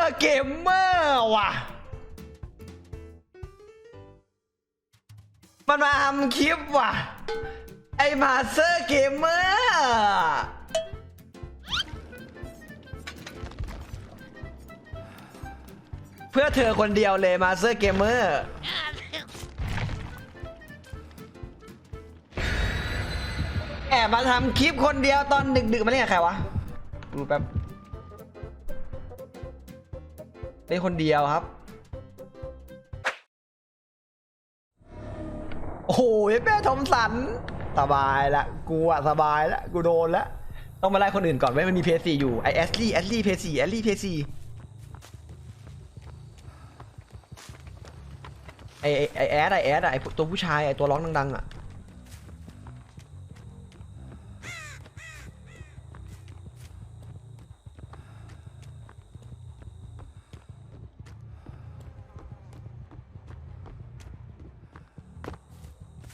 อร์เกมเมอร์ว่ะ มันมาทำคลิปว่ะ ไอมาสเตอร์เกมเมอร์เพื่อเธอคนเดียวเลยมาสเตอร์เกมเมอร์แอบมาทำคลิปคนเดียวตอนดึกๆมาเนี่ยใครวะ ดูแป๊บ เล่นคนเดียวครับ โอ้โหแม่ทอมสัน สบายละ กูอะสบายละ กูโดนละ ต้องมาไล่คนอื่นก่อนไว้ยมันมีเพย์ซีอยู่ ไอแอสลี่แอสลี่เพย์ซีแอสลี่เพย์ซีไอไอไอแอดไอแอดไอตัวผู้ชายไอตัวร้องดังๆอะ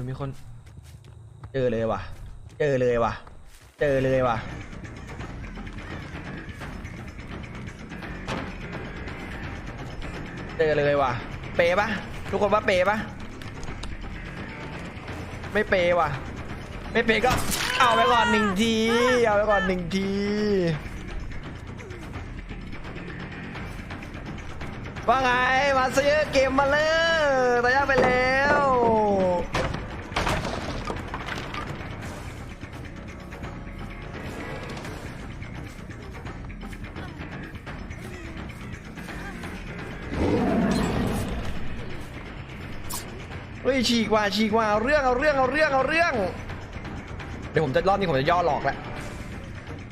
มันมีคนเจอเลยว่ะ เจอเลยว่ะ เจอเลยว่ะ เจอเลยว่ะ เปย์ปะทุกคนว่าเปย์ปะไม่เปย์ว่ะ ไม่เปย์ก็เอาไปก่อนหนึ่งที เอาไปก่อนหนึ่งทีว่าไงมาซื้อเกมมาเลยตายไปแล้ว ฮ้ยฉีกว่าฉีกว่าเอาเรื่องเอาเรื่องเอาเรื่องเอาเรื่อง เดี๋ยวผมจะรอบนี้ผมจะย่อหลอกแล้ว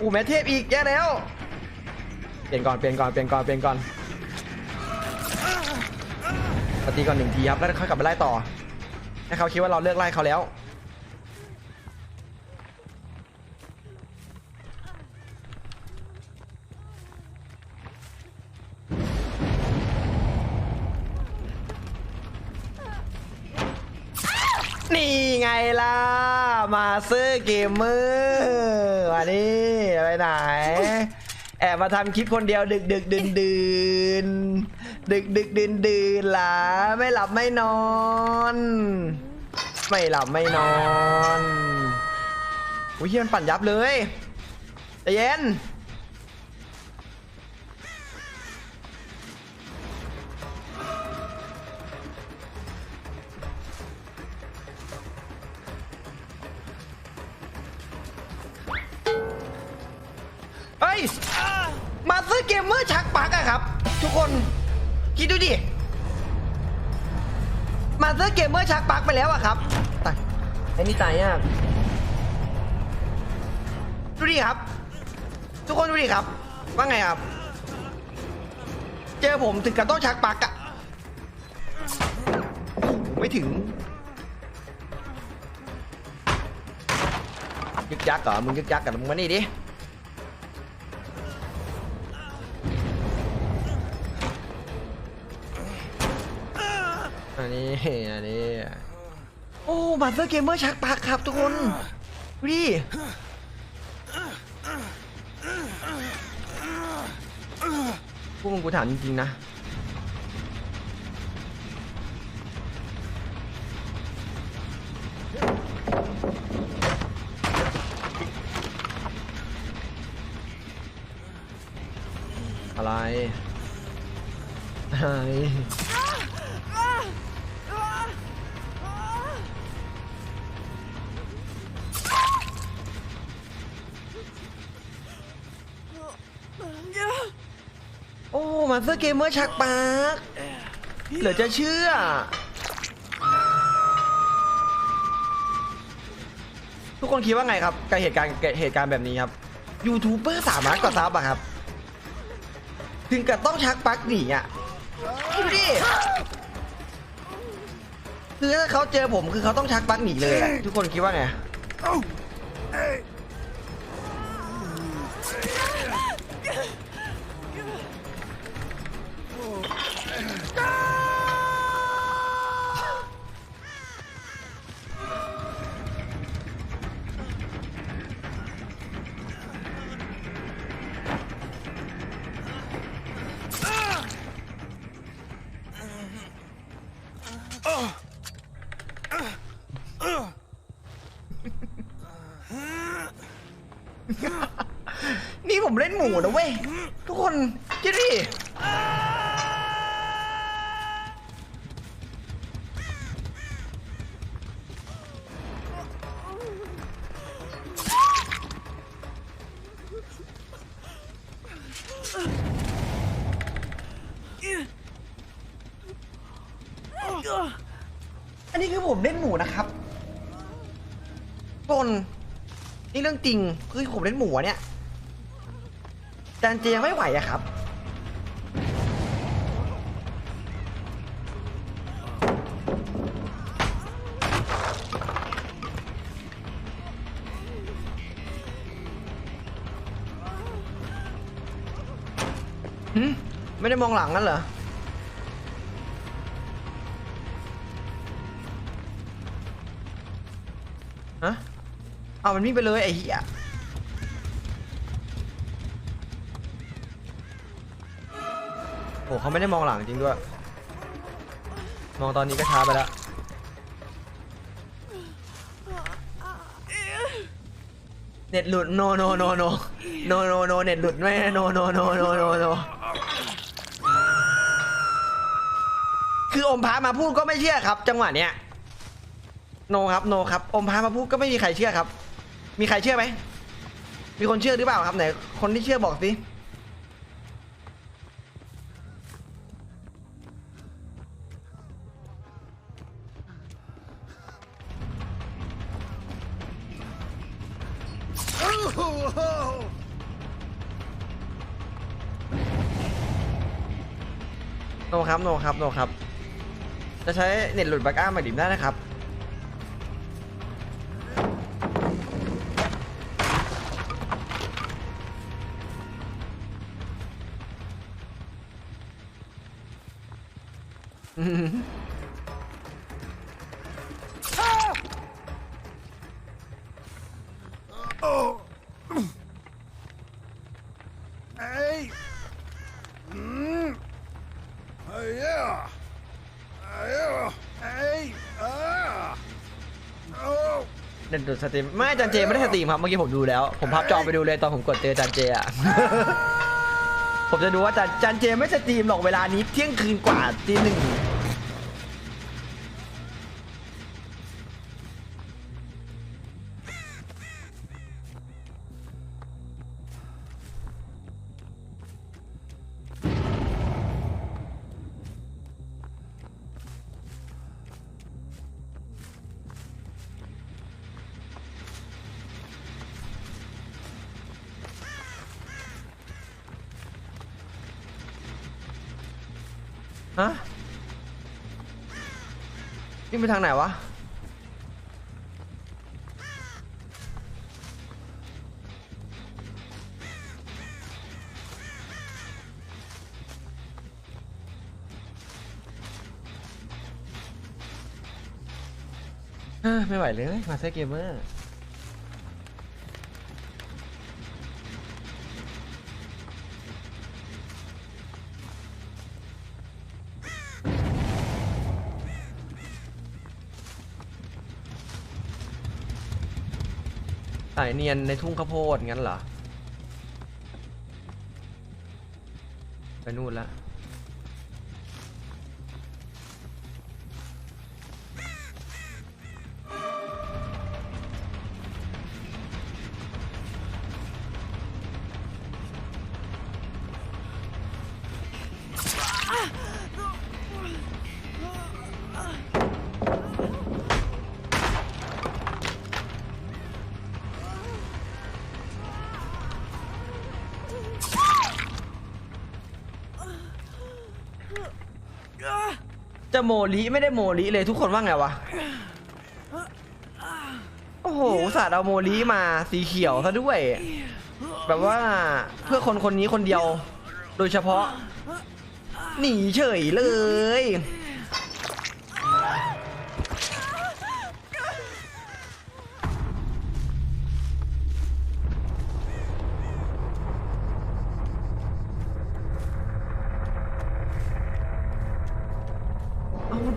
อู้แม่เทพอีกแย่แล้ว เปลี่ยนก่อนเปลี่ยนก่อนเปลี่ยนก่อนเปลี่ยนก่อนตีก่อนหนึ่งทีครับแล้วค่อยกลับไปไล่ต่อให้เขาคิดว่าเราเลิกไล่เขาแล้ว นี่ไงล่ะ มาซื้อ เกมเมอร์มานี่ไปไหน แอบมาทำคลิปคนเดียวดึกดึกดื่นดื่นดึกดึกดื่นดื่นล่ะไม่หลับไม่นอน ไม่หลับไม่นอนอุ้ยเฮียมันปั่นยับเลยใจเย็น เฮ้ยมาซื้อเกมเมอร์ชักปักอะครับ ทุกคนคิดดูดิมาซื้อเกมเมอร์ชักปักไปแล้วอะครับตายไอ้นี่ตายยากดูดิครับ ทุกคนดูดิครับ ว่าไงครับ เจอผมถึงกับต้องชักปักอะไม่ถึงยึกยักเหรอมึงยึกยักกันมึงมานี่ดิ อันนี้อันนี้โอ้มาสเตอร์เกมเมอร์ชักปากครับทุกคนดูดิพวกมึงกูถามจริงๆนะอะไรอะไร เตอร์เกมเมอร์ชักปากเหลือจะเชื่อ ทุกคนคิดว่าไงครับกับเหตุการณ์เหตุการณ์แบบนี้ครับยูทูบเบอร์สามารถกว่าซับอะครับ ถึงกับต้องชักปลั๊กหนีอะดูดิคือถ้าเขาเจอผมคือเขาต้องชักปลั๊กหนีเลยอะทุกคนคิดว่าไง เล่นหมูนะเว้ย ทุกคนคิดดิอันนี้คือผมเล่นหมูนะครับทุกคนนี่เรื่องจริง คือผมเล่นหมูเนี่ย จานเจยังไม่ไหวอะครับ ไม่ได้มองหลังนั่นเหรอฮะเอามันวิ่งไปเลยไอ้เหี้ย โอ้เขาไม่ได้มองหลังจริงด้วย มองตอนนี้ก็ช้าไปแล้วเน็ตหลุดโนโนโนโนโนโนโนเน็ตหลุดไม่โนโนโนโนโนโนคืออมพระมาพูดก็ไม่เชื่อครับ จังหวะเนี้ยโนครับโนครับ อมพามาพูดก็ไม่มีใครเชื่อครับ มีใครเชื่อไหมมีคนเชื่อหรือเปล่าครับไหนคนที่เชื่อบอกสิ ครับโนครับโนครับ จะใช้เน็ตหลุดบักอ้ามาดิมได้นะครับ อืม เด่นดูสตรีมไม่จันเจไม่ได้สตรีมครับเมื่อกี้ผมดูแล้ว ผมพับจอไปดูเลยตอนผมกดเจอจันเจอะ ผมจะดูว่าจันจารย์เจไม่สตรีมหรอกเวลานี้เที่ยงคืนกว่าตีหนึ่ง ฮะนี่งไปทางไหนวะ เอ้อไม่ไหวเลย มาเซเกมเมอร์ายเนียนในทุ่งข้าวโพดงั้นเหรอ ไปนู่นละ จะโมลิไม่ได้โมลิเลยทุกคนว่าไงวะ โอ้โหอุตสาดเอาโมลิมาสีเขียวซะด้วย แบบว่าเพื่อคนคนนี้คนเดียว โดยเฉพาะ หนีเฉยเลย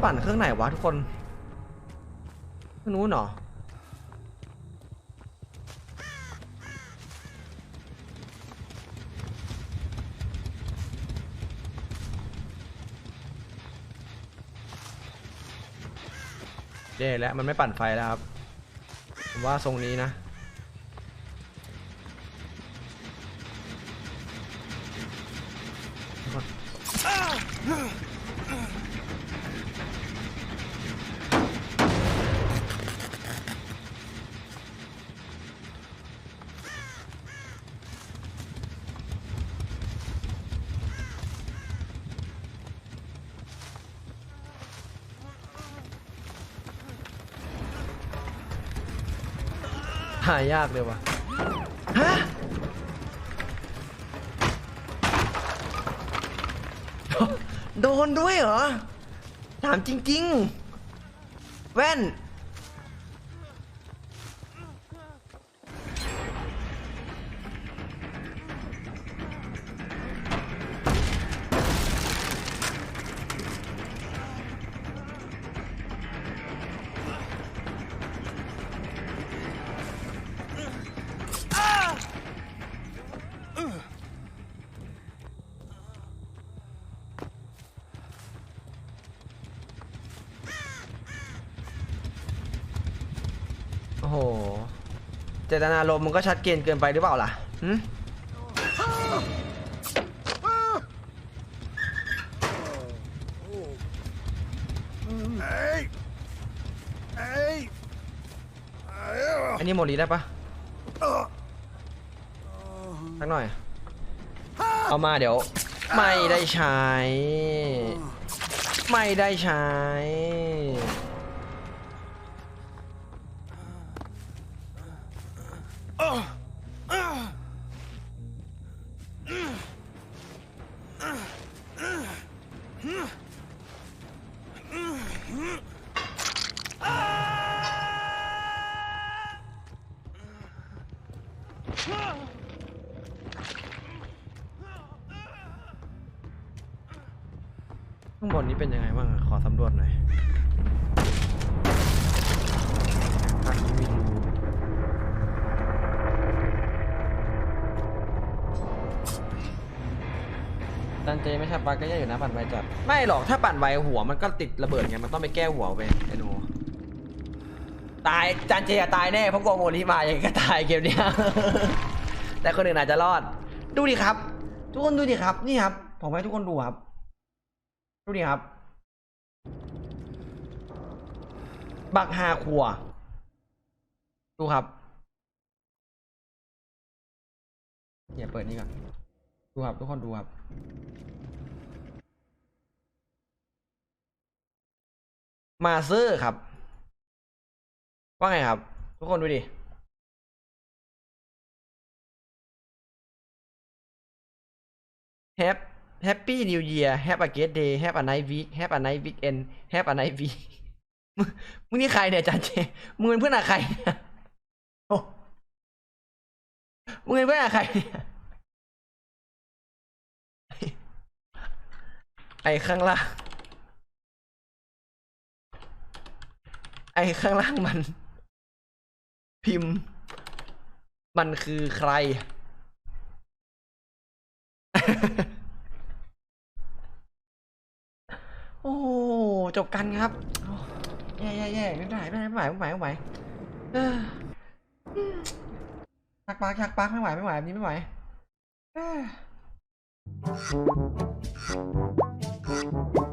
ปั่นเครื่องไหนวะทุกคนเครื่องนู้นเหรอเย้แล้วมันไม่ปั่นไฟแล้วครับผมว่าทรงนี้นะอ หายากเลยว่ะฮะโดนด้วยเหรอ ถามจริง ๆ แว่น เจตนารมณ์มันก็ชัดเจนเกินไปหรือเปล่าล่ะหึเอ้ยเอ้ยเอ้ยอันนี้โมลีได้ปะสักหน่อย เอามาเดี๋ยว ไม่ได้ใช้ ไม่ได้ใช้ ข้างบนนี้เป็นยังไงบ้างอะขอสำรวจหน่อย ดันเจไม่ใช่ปั๊กก็แย่อยู่นะปั่นไวจัดไม่หรอกถ้าปั่นไวหัวมันก็ติดระเบิดไงมันต้องไปแก้หัวไปไอ้หนูตายจันเจอะตายแน่เพราะโกโมลีมาอย่างก็ตายเกมเนี้ย แต่คนอื่นอาจจะรอด ดูดิครับ ทุกคนดูดิครับ นี่ครับ ผมให้ทุกคนดูครับ ดูดิครับ บักฮาครัว ดูครับอย่าเปิดนี่ก่อน ดูครับทุกคนดูครับมาเซอร์ครับ ว่าไงครับ ทุกคนดูดิ Have Happy New Year Have a great day Have a nice week Have a nice weekend Have a nice week มึงมึงนี่ใครเนี่ยจันเจมึงเป็นเพื่อนอะใครเนี่ยโอ้มึงเป็นเพื่อนอะใครเนี่ย ไอ้ข้างล่าง ไอ้ข้างล่างมัน พิมพ์ มันคือใคร โอ้จบกันครับแย่แย่แย่ไม่ไหวไม่ไหวไม่ไหวไม่ไหวชักปักชักปักไม่ไหวไม่ไหวแบบนี้ไม่ไหวเ Thank you.